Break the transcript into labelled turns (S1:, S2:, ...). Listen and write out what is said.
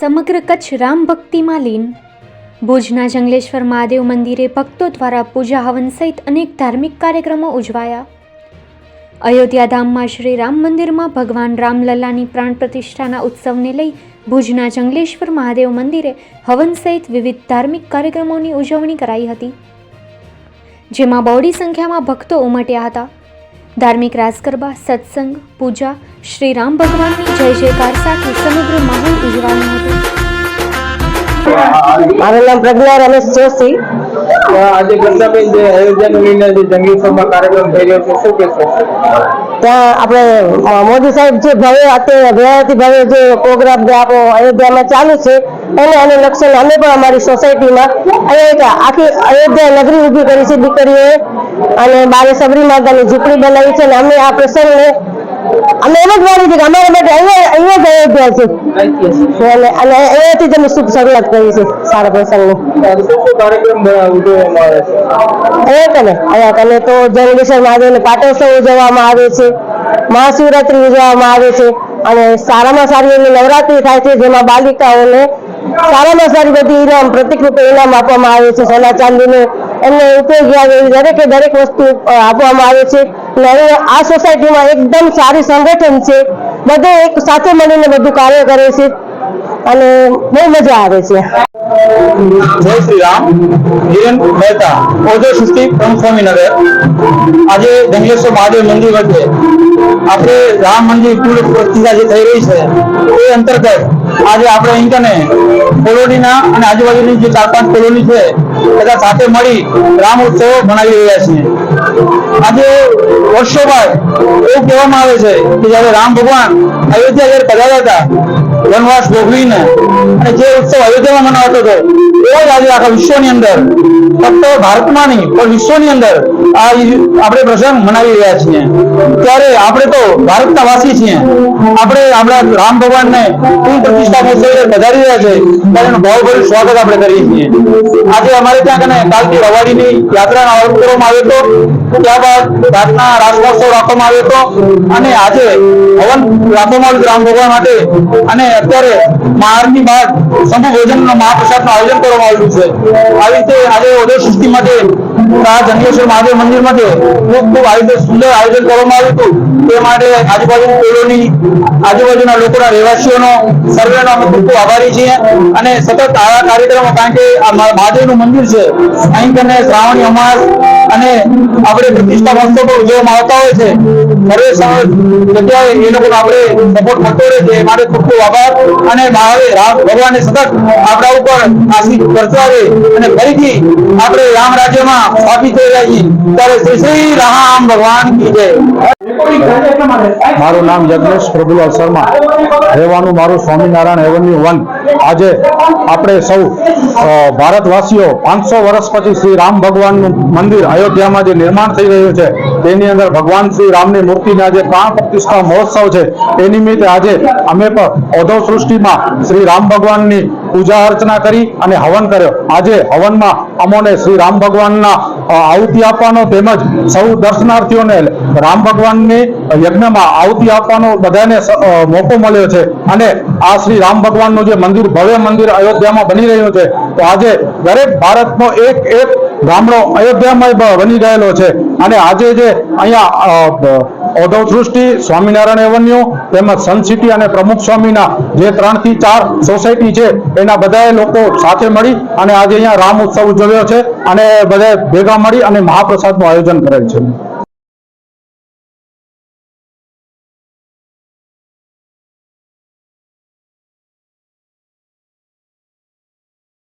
S1: સમગ્ર કચ્છ રામ ભક્તિમાં લીન. ભુજના જંગલેશ્વર મહાદેવ મંદિરે ભક્તો દ્વારા પૂજા હવન સહિત અનેક ધાર્મિક કાર્યક્રમો ઉજવાયા. અયોધ્યાધામમાં શ્રી રામ મંદિરમાં ભગવાન રામલલ્લાની પ્રાણ પ્રતિષ્ઠાના ઉત્સવને લઈ ભુજના જંગલેશ્વર મહાદેવ મંદિરે હવન સહિત વિવિધ ધાર્મિક કાર્યક્રમોની ઉજવણી કરાઈ હતી. જેમાં બહોળી સંખ્યામાં ભક્તો ઉમટ્યા હતા. ધાર્મિક રાસ ગરબા સત્સંગ પૂજા શ્રી રામ ભગવાનની જય જયકાર સાથે સમગ્ર માહોલ ઉજવાનું હતું.
S2: મારું નામ પ્રજ્ઞા રમેશ જોશી.
S3: આજે પ્રજાબેન જે અયોધ્યાનો લઈને જે જંગી સભા કાર્યક્રમ થઈ રહ્યો છે શું કહેશો?
S2: ત્યાં આપણે મોદી સાહેબ જે ભવ્ય અત્યારે ભવ્યથી ભવ્ય જે પ્રોગ્રામ જે આપણો અયોધ્યામાં ચાલુ છે એને લક્ષણ અમે પણ અમારી સોસાયટીમાં અહીંયા આખી અયોધ્યા નગરી ઊભી કરી છે દીકરીઓએ. અને બારે સબરી માતાની ઝૂંપડી બનાવી છે અને અમે આ પ્રસંગને અમે એમ જ માની છે કે અમારા માટે અહીંયા અહીંયા જ અયોધ્યા છે. અને અને અહીંયાથી તમે શુભ શરૂઆત કરી છે સારા પ્રસંગની. અહીંયા કને અહીંયા કને તો જંગલેશ્વર મહાદેવને પાટોત્સવ ઉજવવામાં આવે છે, મહાશિવરાત્રી ઉજવવામાં આવે છે. અને સારામાં સારી એની નવરાત્રી થાય છે જેમાં બાલિકાઓને સારામાં સારી બધી ઇનામ પ્રતિકરૂપે ઇનામ આપવામાં આવે છે, સોના ચાંદીનું. એમને ઉપયોગી આવે એવી દરેકે દરેક વસ્તુ આપવામાં આવે છે. અને અહીંયા આ સોસાયટીમાં એકદમ સારી સંગઠન છે. બધે એક સાથે મળીને બધું કાર્ય કરે છે. અને બહુ મજા આવે છે.
S3: જય શ્રી રામ. હિરેન મહેતા, ઓજો સૃષ્ટિ પ્રમુખ સ્વામીનગર આજે જંગલેશ્વર મહાદેવ મંદિર વચ્ચે આપણે રામ મંદિર પૂર્વ પ્રતિષ્ઠા જે થઈ રહી છે, એ અંતર્ગત આજે આપણે અહીં કોલોનીના અને આજુબાજુની જે ચાર પાંચ કોલોની છે, બધા સાથે મળી રામ ઉત્સવ મનાવી રહ્યા છીએ. આજે વર્ષો બાદ એવું કહેવામાં આવે છે કે જ્યારે રામ ભગવાન અયોધ્યા જયારે પધાર્યા હતા, વનવાસ ભોગવીને અને જે ઉત્સવ અયોધ્યામાં મનાવતો હતો એવો જ આજે આખા વિશ્વની અંદર ફક્ત ભારતમાં નહીં, પણ વિશ્વની અંદર આ આપણે પ્રસંગ મનાવી રહ્યા છીએ. ત્યારે આપણે તો ભારતના વાસી છીએ. આપણે આપણા રામ ભગવાનને પૂર્ણ પ્રતિષ્ઠા મહોત્સવે વધારી રહ્યા છે, ત્યારે એનું ભાવભર્યું સ્વાગત આપણે કરીએ છીએ. આજે અમારે ત્યાં કને કાલથી રવાડીની યાત્રાનો આરંભ કરવામાં આવ્યો હતો. ત્યારબાદ ભારતના રાસ રાખવામાં આવ્યો હતો. અને આજે હવન રાખવામાં આવ્યું રામ ભગવાન માટે. અને અત્યારે મહારની બાદ સમૂહ ભોજનનો મહાપ્રસાદનું આયોજન કરવામાં આવ્યું છે. આવી રીતે આજે સૃષ્ટિ માટે આ જંગલેશ્વર મહાદેવ મંદિર માટે ખૂબ ખૂબ આયોજન, સુંદર આયોજન કરવામાં આવ્યું હતું. તે માટે આજુબાજુ ટોળોની આજુબાજુના લોકોના રહેવાસીઓનો, સર્વેનો અમે ખૂબ ખૂબ આભારી છીએ અને સતત આવા કાર્યક્રમો, કારણ કે આ મહા- મહાદેવનું મંદિર છે. અહીં તમને શ્રાવણી અમાસ અને આપણે પ્રતિષ્ઠા મહોત્સવ ઉજવવામાં આવતા હોય છે. દરેક જગ્યાએ એ લોકોનો આપણે સપોર્ટ મળતો રહે છે. માટે ખૂબ ખૂબ આભાર. અને મહાદેવ રામ ભગવાને સતત આપણા ઉપર આશીષ વર્તાવે અને ફરીથી આપણે રામ રાજ્યમાં સ્થાપિત થઈ રહ્યા છીએ ત્યારે શ્રી શ્રી રામ ભગવાન કી જય.
S4: મારું નામ જગનેશ પ્રભુલાલ શર્મા. રહેવાનું મારું સ્વામિનારાયણ એવન્યુ વન. આજે આપણે સૌ ભારતવાસીઓ પાંચસો વર્ષ પછી શ્રી રામ ભગવાનનું મંદિર અયોધ્યામાં જે નિર્માણ થઈ રહ્યું છે, તેની અંદર ભગવાન શ્રી રામની મૂર્તિના જે પ્રાણ પ્રતિષ્ઠા મહોત્સવ છે, તે નિમિત્તે આજે અમે પણ ઔધવ સૃષ્ટિમાં શ્રી રામ ભગવાનની પૂજા અર્ચના કરી અને હવન કર્યો. આજે હવનમાં અમોને શ્રી રામ ભગવાનના આહુતિ આપવાનો તેમજ સૌ દર્શનાર્થીઓને રામ ભગવાનની યજ્ઞમાં આહુતિ આપવાનો બધાને મોકો મળ્યો છે. અને આ શ્રી રામ ભગવાનનું જે મંદિર ભવ્ય મંદિર અયોધ્યામાં બની રહ્યું છે, તો આજે દરેક ભારતનો એક એક ગામડો અયોધ્યામય બની ગયેલો છે. અને આજે જે અહીંયા ઓધવ સૃષ્ટિ, સ્વામિનારાયણ એવન્યુ, તેમજ સન સિટી અને પ્રમુખ સ્વામીના જે ત્રણથી ચાર સોસાયટી છે, એના બધાએ લોકો સાથે મળી અને આજે અહીંયા રામ ઉત્સવ ઉજવ્યો છે અને બધાએ ભેગા મળી અને મહાપ્રસાદનું આયોજન કરેલ છે.